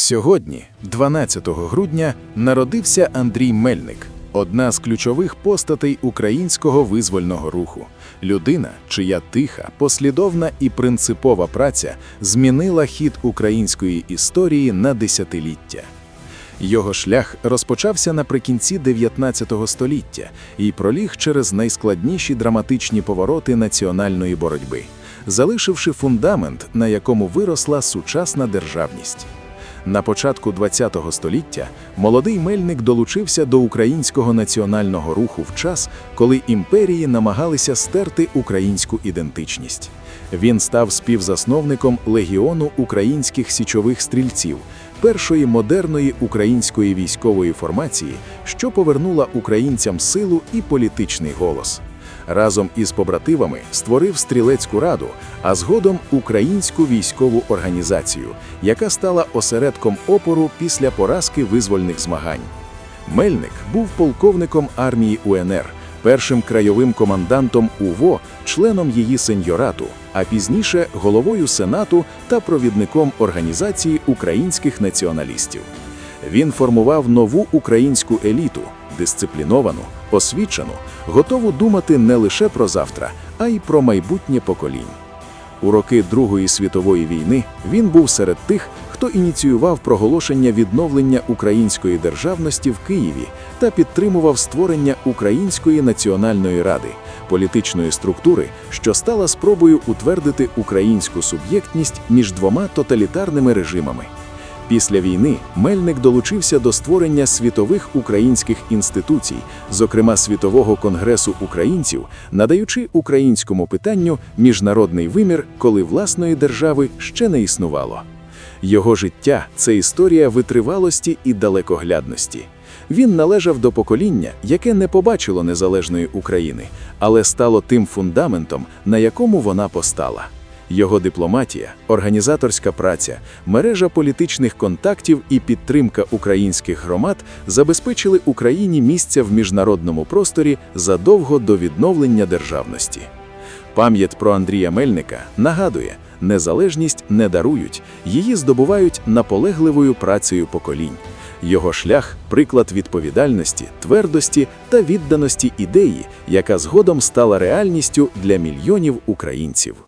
Сьогодні, 12 грудня, народився Андрій Мельник, одна з ключових постатей українського визвольного руху. Людина, чия тиха, послідовна і принципова праця змінила хід української історії на десятиліття. Його шлях розпочався наприкінці 19 століття і проліг через найскладніші драматичні повороти національної боротьби, залишивши фундамент, на якому виросла сучасна державність. На початку ХХ століття молодий Мельник долучився до українського національного руху в час, коли імперії намагалися стерти українську ідентичність. Він став співзасновником легіону українських січових стрільців, першої модерної української військової формації, що повернула українцям силу і політичний голос. Разом із побратимами створив стрілецьку раду, а згодом українську військову організацію, яка стала осередком опору після поразки визвольних змагань. Мельник був полковником армії УНР, першим краєвим командантом УВО, членом її сеньорату, а пізніше головою сенату та провідником організації українських націоналістів. Він формував нову українську еліту, дисципліновану, освічену, готову думати не лише про завтра, а й про майбутнє поколінь. У роки Другої світової війни він був серед тих, хто ініціював проголошення відновлення української державності в Києві та підтримував створення Української національної ради, політичної структури, що стала спробою утвердити українську суб'єктність між двома тоталітарними режимами. Після війни Мельник долучився до створення світових українських інституцій, зокрема Світового конгресу українців, надаючи українському питанню міжнародний вимір, коли власної держави ще не існувало. Його життя це історія витривалості і далекоглядності. Він належав до покоління, яке не побачило незалежної України, але стало тим фундаментом, на якому вона постала. Його дипломатія, організаторська праця, мережа політичних контактів і підтримка українських громад забезпечили Україні місце в міжнародному просторі задовго до відновлення державності. Пам'ять про Андрія Мельника нагадує, незалежність не дарують, її здобувають наполегливою працею поколінь. Його шлях приклад відповідальності, твердості та відданості ідеї, яка згодом стала реальністю для мільйонів українців.